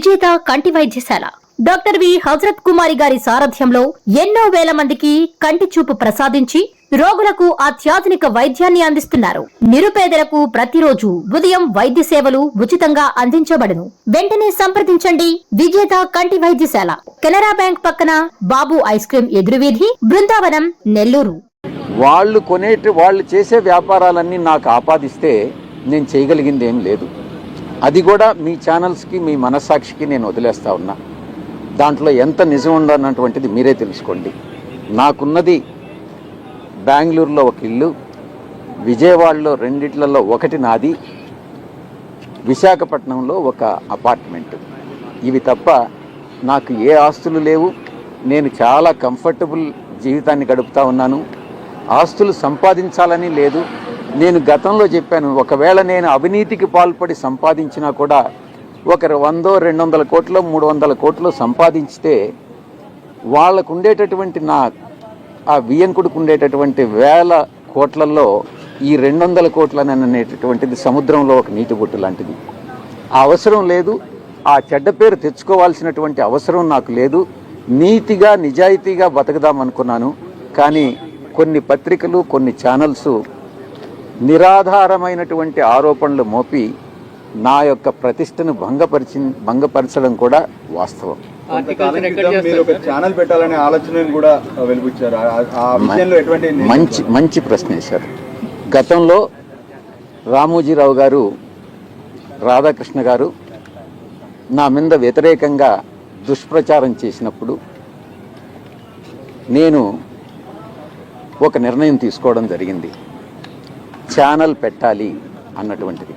విజేత కంటి వైద్యశాల. Doctor V. హజరత్ కుమారి గారి సారథ్యంలో ఎన్నో వేల మందికి కంటి చూపు ప్రసాదించి రోగులకు అత్యాధునిక వైద్యాన్ని అందిస్తున్నారు. నిరుపేదలకు ప్రతిరోజు ఉదయం వైద్య సేవలు ఉచితంగా అందించబడును. వెంటనే సంప్రదించండి. విజేత కంటి వైద్యశాల. కెనరా బ్యాంక్ పక్కన బాబు ఐస్ క్రీమ్ ఎదురువీధి బృందావనం నెల్లూరు. వాళ్ళు కొనేటి వాళ్ళు చేసే వ్యాపారాలన్నీ నాకు ఆపాదిస్తే నేను చేయగలిగింది ఏం లేదు. అది కూడా మీ ఛానల్స్కి మీ మనస్సాక్షికి నేను వదిలేస్తా ఉన్నా. దాంట్లో ఎంత నిజం ఉండనటువంటిది మీరే తెలుసుకోండి. నాకున్నది బెంగళూరులో ఒక ఇల్లు విజయవాడలో రెండిట్లలో ఒకటి నాది విశాఖపట్నంలో ఒక అపార్ట్మెంట్. ఇవి తప్ప నాకు ఏ ఆస్తులు లేవు. నేను చాలా కంఫర్టబుల్ జీవితాన్ని గడుపుతా ఉన్నాను. ఆస్తులు సంపాదించాలని లేదు. నేను గతంలో చెప్పాను ఒకవేళ నేను అవినీతికి పాల్పడి సంపాదించినా కూడా ఒకరు వందో రెండు వందల కోట్లు మూడు వందల కోట్లు సంపాదించితే వాళ్ళకు ఉండేటటువంటి నా ఆ వియంకుడికి ఉండేటటువంటి వేల కోట్లలో ఈ రెండు వందల కోట్లని అనేటటువంటిది సముద్రంలో ఒక నీటి బొట్టు లాంటిది. ఆ అవసరం లేదు ఆ చెడ్డ పేరు తెచ్చుకోవాల్సినటువంటి అవసరం నాకు లేదు నీతిగా నిజాయితీగా బతకదాం అనుకున్నాను కానీ కొన్ని పత్రికలు కొన్ని ఛానల్స్ నిరాధారమైనటువంటి ఆరోపణలు మోపి నా యొక్క ప్రతిష్టను భంగపరిచి భంగపరచడం కూడా వాస్తవం. ఛానల్ పెట్టాలనే ఆలోచనను కూడా మంచి మంచి ప్రశ్న వేశారు. గతంలో రామోజీరావు గారు రాధాకృష్ణ గారు నా మీద వ్యతిరేకంగా దుష్ప్రచారం చేసినప్పుడు నేను ఒక నిర్ణయం తీసుకోవడం జరిగింది. ఛానల్ పెట్టాలి అన్నటువంటిది.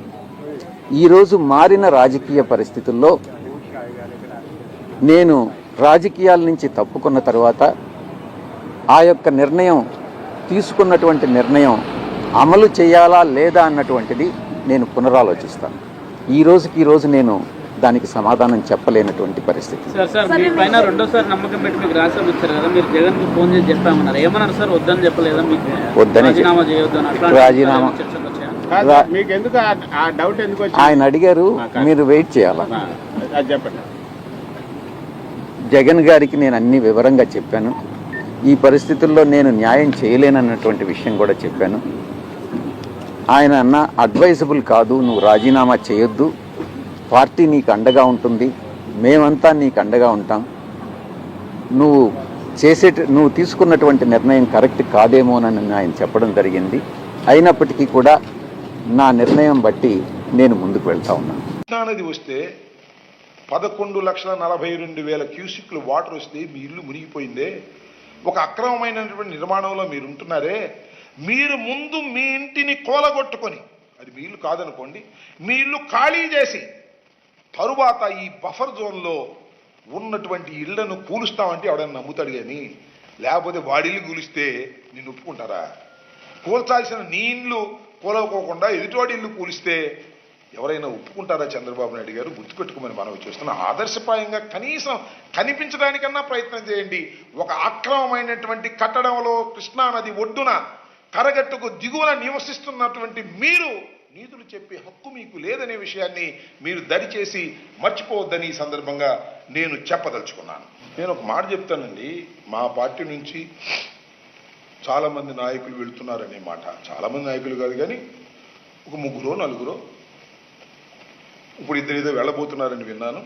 ఈరోజు మారిన రాజకీయ పరిస్థితుల్లో నేను రాజకీయాల నుంచి తప్పుకున్న తర్వాత ఆ యొక్క నిర్ణయం తీసుకున్నటువంటి నిర్ణయం అమలు చేయాలా లేదా అన్నటువంటిది నేను పునరాలోచిస్తాను. ఈ రోజుకి ఈరోజు నేను దానికి సమాధానం చెప్పలేనటువంటి పరిస్థితి. సార్ సార్ మీ పైన రెండోసారి నమ్మకం పెట్టి మీకు రాష్ట్రం ఇచ్చారు కదా మీరు జగన్కు ఫోన్ చేసి చెప్పామన్నారు. ఏమన్నారు సార్? వద్దని చెప్పలేదా మీకు? వద్దని చెప్ప- రాజీనామా చేయొద్దు అని అట్లా రాజీనామా. చర్చకు వచ్చాయా? కాదు రా- సార్, మీకు ఎందుకు ఆ- ఆ డౌట్ ఎందుకు వచ్చింది? ఆయన అడిగారు మీరు వెయిట్ చేయాలా? జగన్ గారికి నేను అన్ని వివరంగా చెప్పాను. ఈ పరిస్థితుల్లో నేను న్యాయం చేయలేనన్నటువంటి విషయం కూడా చెప్పాను. ఆయన అన్న అడ్వైజబుల్ కాదు నువ్వు రాజీనామా చేయొద్దు. పార్టీ నీకు అండగా ఉంటుంది మేమంతా నీకు అండగా ఉంటాం. నువ్వు చేసే నువ్వు తీసుకున్నటువంటి నిర్ణయం కరెక్ట్ కాదేమోనని ఆయన చెప్పడం జరిగింది. అయినప్పటికీ కూడా నా నిర్ణయం బట్టి నేను ముందుకు వెళ్తా ఉన్నాను. కృష్ణానది వస్తే పదకొండు లక్షల నలభై రెండు వేల క్యూసిక్లు వాటర్ వస్తే మీ ఇల్లు మునిగిపోయిందే. ఒక అక్రమమైనటువంటి నిర్మాణంలో మీరు ఉంటున్నారే. మీరు ముందు మీ ఇంటిని కోలగొట్టుకొని అది మీ ఇల్లు కాదనుకోండి మీ ఇల్లు ఖాళీ చేసి తరువాత ఈ బఫర్ జోన్లో ఉన్నటువంటి ఇళ్ళను కూలుస్తామంటే ఎవడైనా నమ్ముతాడు కానీ లేకపోతే వాడిల్లు కూలిస్తే నిన్ను ఒప్పుకుంటారా? కూల్చాల్సిన నీ ఇల్లు కూలకోకుండా ఎదుటివాడి ఇల్లు కూలిస్తే ఎవరైనా ఒప్పుకుంటారా చంద్రబాబు నాయుడు గారు? గుర్తుపెట్టుకోమని మనం చూస్తున్నాం ఆదర్శపాయంగా కనీసం కనిపించడానికన్నా ప్రయత్నం చేయండి. ఒక అక్రమమైనటువంటి కట్టడంలో కృష్ణానది ఒడ్డున కరగట్టుకు దిగువన నివసిస్తున్నటువంటి మీరు నీతులు చెప్పే హక్కు మీకు లేదనే విషయాన్ని మీరు దరిచేసి మర్చిపోవద్దని ఈ సందర్భంగా నేను చెప్పదలుచుకున్నాను. నేను ఒక మాట చెప్తానండి. మా పార్టీ నుంచి చాలామంది నాయకులు వెళుతున్నారనే మాట. చాలామంది నాయకులు కాదు కానీ ఒక ముగ్గురో నలుగురో ఇప్పుడు ఇద్దరు ఏదో వెళ్ళబోతున్నారని విన్నాను.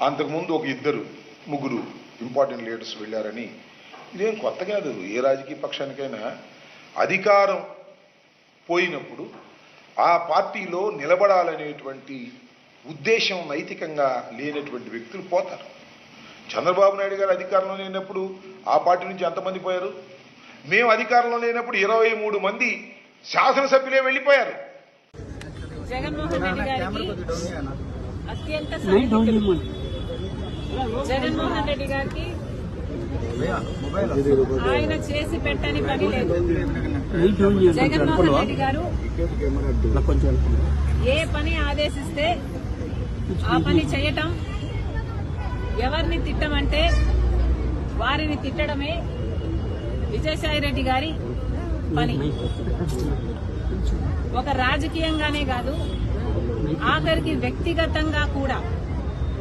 అంతకుముందు ఒక ఇద్దరు ముగ్గురు ఇంపార్టెంట్ లీడర్స్ వెళ్ళారని. ఇదేం కొత్త కాదు. ఏ రాజకీయ పక్షానికైనా అధికారం పోయినప్పుడు ఆ పార్టీలో నిలబడాలనేటువంటి ఉద్దేశం నైతికంగా లేనటువంటి వ్యక్తులు పోతారు. చంద్రబాబు నాయుడు గారు అధికారంలో లేనప్పుడు ఆ పార్టీ నుంచి ఎంతమంది పోయారు? మేము అధికారంలో లేనప్పుడు ఇరవై మూడు మంది శాసనసభ్యులే వెళ్ళిపోయారు. జగన్మోహన్ రెడ్డి గారికి అత్యంత సన్నిహితులు జగన్మోహన్ రెడ్డి గారికి ఆయన చేసి పెట్టని పని లేదు. జగన్మోహన్ రెడ్డి గారు ఏ పని ఆదేశిస్తే ఆ పని చేయటం ఎవరిని తిట్టమంటే వారిని తిట్టడమే విజయసాయి రెడ్డి గారి పని. ఒక రాజకీయంగానే కాదు ఆఖరికి వ్యక్తిగతంగా కూడా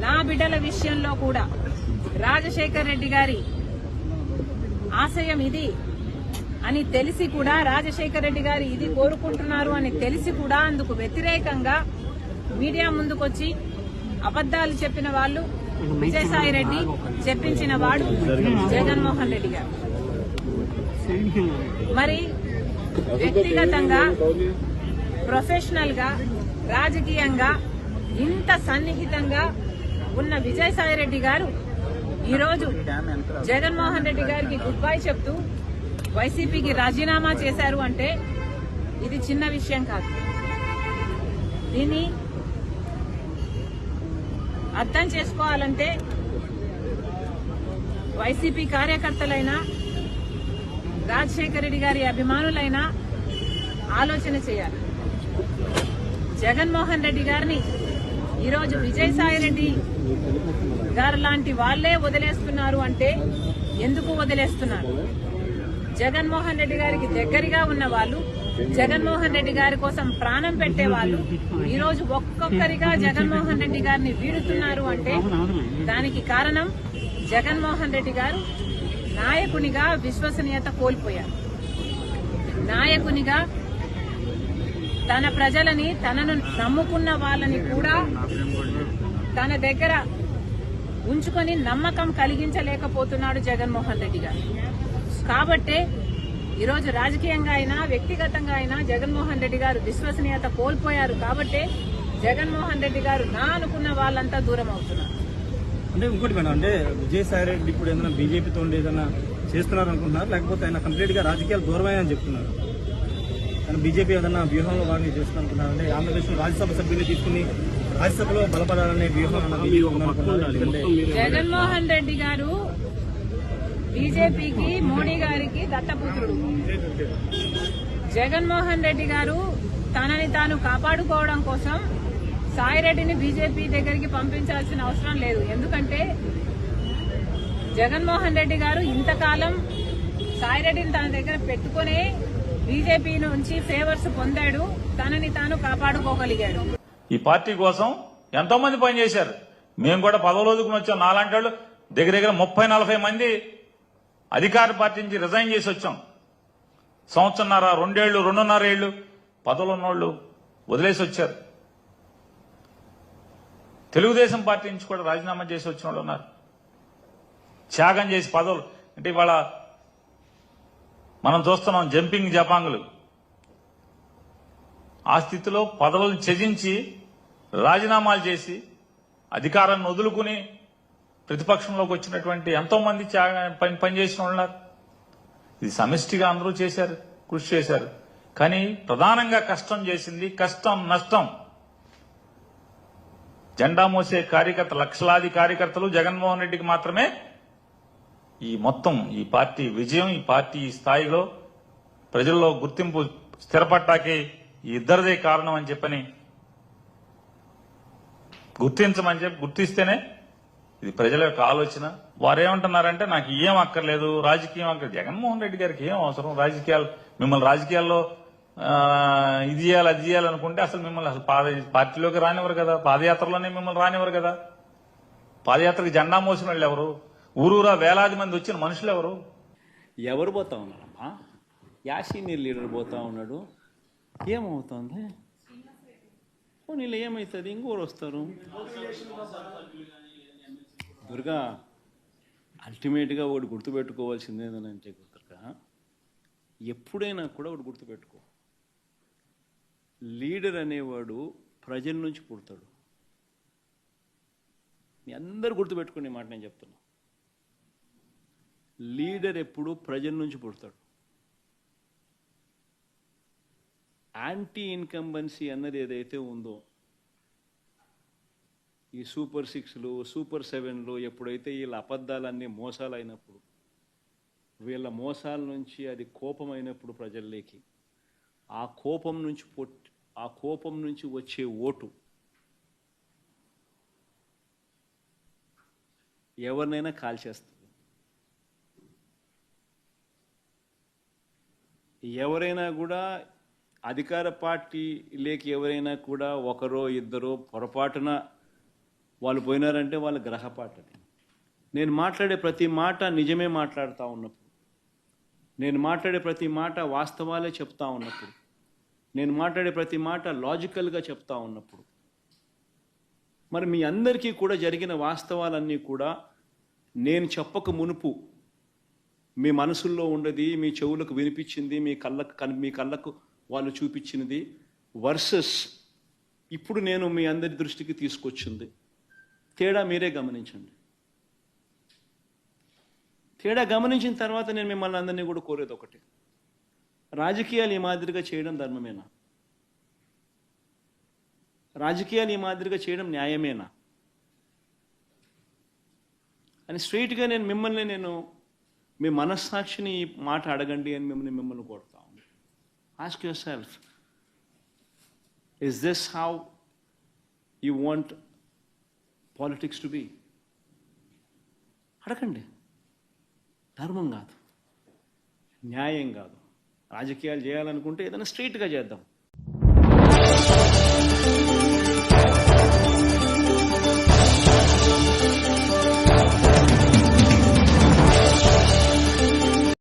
నా బిడ్డల విషయంలో కూడా రాజశేఖర్ రెడ్డి గారి ఆశయం ఇది. అని తెలిసి కూడా రాజశేఖర్ రెడ్డి గారు ఇది కోరుకుంటున్నారు అని తెలిసి కూడా అందుకు వ్యతిరేకంగా మీడియా ముందుకొచ్చి అబద్దాలు చెప్పిన వాళ్ళు విజయసాయి రెడ్డి చెప్పించిన వాడు జగన్మోహన్ రెడ్డి గారు. మరి వ్యక్తిగతంగా ప్రొఫెషనల్గా రాజకీయంగా ఇంత సన్నిహితంగా ఉన్న విజయసాయి రెడ్డి గారు ఈరోజు జగన్మోహన్ రెడ్డి గారికి గుడ్ బై చెప్తూ వైసీపీకి రాజీనామా చేశారు అంటే ఇది చిన్న విషయం కాదు. దీన్ని అర్థం చేసుకోవాలంటే వైసీపీ కార్యకర్తలైనా రాజశేఖర రెడ్డి గారి అభిమానులైనా ఆలోచన చేయాలి. జగన్మోహన్ రెడ్డి గారిని ఈరోజు విజయసాయి రెడ్డి గారు లాంటి వాళ్ళే వదిలేస్తున్నారు అంటే ఎందుకు వదిలేస్తున్నారు? జగన్మోహన్ రెడ్డి గారికి దగ్గరగా ఉన్న వాళ్ళు జగన్మోహన్ రెడ్డి గారి కోసం ప్రాణం పెట్టే వాళ్ళు ఈ రోజు ఒక్కొక్కరిగా జగన్మోహన్ రెడ్డి గారిని వీడుతున్నారు అంటే దానికి కారణం జగన్మోహన్ రెడ్డి గారు నాయకునిగా విశ్వసనీయత కోల్పోయారు. నాయకునిగా తన ప్రజలని తనను నమ్ముకున్న వాళ్ళని కూడా తన దగ్గర ఉంచుకొని నమ్మకం కలిగించలేకపోతున్నాడు జగన్మోహన్ రెడ్డి గారు. కాబట్టే ఈరోజు రాజకీయంగా అయినా వ్యక్తిగతంగా అయినా జగన్మోహన్ రెడ్డి గారు విశ్వసనీయత కోల్పోయారు కాబట్టే జగన్మోహన్ రెడ్డి గారు నా అనుకున్న వాళ్ళంతా దూరం అవుతున్నారు. అంటే ఇంకోటి మేడం అంటే విజయసాయి రెడ్డి ఇప్పుడు ఏదైనా బీజేపీతో ఏదైనా చేస్తున్నారు అనుకుంటున్నారు లేకపోతే ఆయన కంప్లీట్గా రాజకీయాలు దూరమని చెప్తున్నారు. కానీ బీజేపీ ఏదైనా వ్యూహంలో భాగంగా చేస్తున్నారు అనుకుంటున్నారు అంటే ఆంధ్రప్రదేశ్ రాజ్యసభ సభ్యులు తీసుకుని రాజ్యసభలో బలపడాలనే వ్యూహం జగన్మోహన్ రెడ్డి గారు బీజేపీకి మోడీ గారికి దత్తపుత్రుడు. జగన్మోహన్ రెడ్డి గారు తనని తాను కాపాడుకోవడం కోసం సాయిరెడ్డిని బీజేపీ దగ్గరికి పంపించాల్సిన అవసరం లేదు. ఎందుకంటే జగన్మోహన్ రెడ్డి గారు ఇంతకాలం సాయిరెడ్డిని తన దగ్గర పెట్టుకునే బీజేపీ నుంచి ఫేవర్స్ పొందాడు. తనని తాను కాపాడుకోగలిగాడు. ఈ పార్టీ కోసం ఎంతో మంది పనిచేశారు మేము కూడా పదవులు వదుకుని వచ్చాం. నాలాంటి వాళ్ళు దగ్గర దగ్గర ముప్పై నలభై మంది అధికార పార్టీ నుంచి రిజైన్ చేసి వచ్చాం. సంవత్సరన్నర రెండేళ్ళు రెండున్నర ఏళ్ళు పదవులు ఉన్నోళ్ళు వదిలేసి వచ్చారు. తెలుగుదేశం పార్టీ నుంచి కూడా రాజీనామా చేసి వచ్చిన వాళ్ళు ఉన్నారు. త్యాగం చేసి పదవులు. అంటే ఇవాళ మనం చూస్తున్నాం జంపింగ్ జపాంగులు. ఆ స్థితిలో పదవులను త్యజించి రాజీనామాలు చేసి అధికారాన్ని వదులుకుని ప్రతిపక్షంలోకి వచ్చినటువంటి ఎంతో మంది పని పనిచేసిన వాళ్ళు ఉన్నారు ఇది సమిష్టిగా అందరూ చేశారు కృషి చేశారు. కానీ ప్రధానంగా కష్టం చేసింది కష్టం నష్టం. జెండా మోసే కార్యకర్త లక్షలాది కార్యకర్తలు జగన్మోహన్ రెడ్డికి మాత్రమే ఈ మొత్తం ఈ పార్టీ విజయం ఈ పార్టీ ఈ స్థాయిలో ప్రజల్లో గుర్తింపు స్థిరపడ్డాకి ఈ ఇద్దరిదే కారణం అని చెప్పని గుర్తించమని చెప్పి గుర్తిస్తేనే ఇది ప్రజల యొక్క ఆలోచన. వారు ఏమంటున్నారంటే నాకు ఏం అక్కర్లేదు రాజకీయం అక్కర్ జగన్మోహన్ రెడ్డి గారికి ఏం అవసరం? రాజకీయాలు మిమ్మల్ని రాజకీయాల్లో ఇది చేయాలి అది చేయాలనుకుంటే అసలు మిమ్మల్ని అసలు పాద పార్టీలోకి రానివ్వరు కదా. పాదయాత్రలోనే మిమ్మల్ని రానివ్వరు కదా. పాదయాత్రకు జెండా మోసిన వాళ్ళు ఎవరు? ఊరూరా వేలాది మంది వచ్చిన మనుషులు ఎవరు? ఎవరు పోతా ఉన్నారమ్మా? యా సీనియర్ లీడర్ పోతా ఉన్నాడు. ఏమవుతుంది? నీళ్ళు ఏమవుతుంది ఇంకోరు వస్తారు. దుర్గా అల్టిమేట్గా ఒకటి గుర్తుపెట్టుకోవాల్సింది ఏంటంటే దుర్గా ఎప్పుడైనా కూడా ఒకటి గుర్తుపెట్టుకో. లీడర్ అనేవాడు ప్రజల నుంచి పుడతాడు. మీ అందరు గుర్తుపెట్టుకునే మాట నేను చెప్తున్నా. లీడర్ ఎప్పుడు ప్రజల నుంచి పుడతాడు. యాంటీ ఇన్కంబెన్సీ అన్నది ఏదైతే ఉందో ఈ సూపర్ సిక్స్లు సూపర్ సెవెన్లు ఎప్పుడైతే వీళ్ళ అబద్ధాలన్నీ మోసాలైనప్పుడు వీళ్ళ మోసాల నుంచి అది కోపం అయినప్పుడు ప్రజల్లోకి ఆ కోపం నుంచి పొట్టి ఆ కోపం నుంచి వచ్చే ఓటు. ఎవరినైనా కాల్చేస్తుంది. ఎవరైనా కూడా అధికార పార్టీ లేక ఎవరైనా కూడా ఒకరో ఇద్దరో పొరపాటున వాళ్ళు పోయినారంటే వాళ్ళ గ్రహపాటది నేను మాట్లాడే ప్రతి మాట నిజమే మాట్లాడుతూ ఉన్నప్పుడు. నేను మాట్లాడే ప్రతి మాట వాస్తవాలే చెప్తా ఉన్నప్పుడు. నేను మాట్లాడే ప్రతి మాట లాజికల్గా చెప్తా ఉన్నప్పుడు. మరి మీ అందరికీ కూడా జరిగిన వాస్తవాలన్నీ కూడా నేను చెప్పక మునుపు మీ మనసుల్లో ఉండేది మీ చెవులకు వినిపించింది మీ కళ్ళకు కన్- మీ కళ్ళకు వాళ్ళు చూపించినది వర్సెస్ ఇప్పుడు నేను మీ అందరి దృష్టికి తీసుకొచ్చింది. తేడా మీరే గమనించండి. తేడా గమనించిన తర్వాత నేను మిమ్మల్ని అందరినీ కూడా కోరేది ఒకటి. రాజకీయాలు ఈ మాదిరిగా చేయడం ధర్మమేనా? రాజకీయాలు ఈ మాదిరిగా చేయడం న్యాయమేనా? అని స్ట్రైట్గా నేను మిమ్మల్ని నేను మీ మనస్సాక్షిని ఈ మాట అడగండి అని మిమ్మల్ని మిమ్మల్ని కోరుతా ఉంది ask yourself is this how you want politics to be. అడగండి. ధర్మం కాదు. న్యాయం కాదు. రాజకీయాలు చేయాలనుకుంటే ఏదైనా స్ట్రైట్గా చేద్దాం.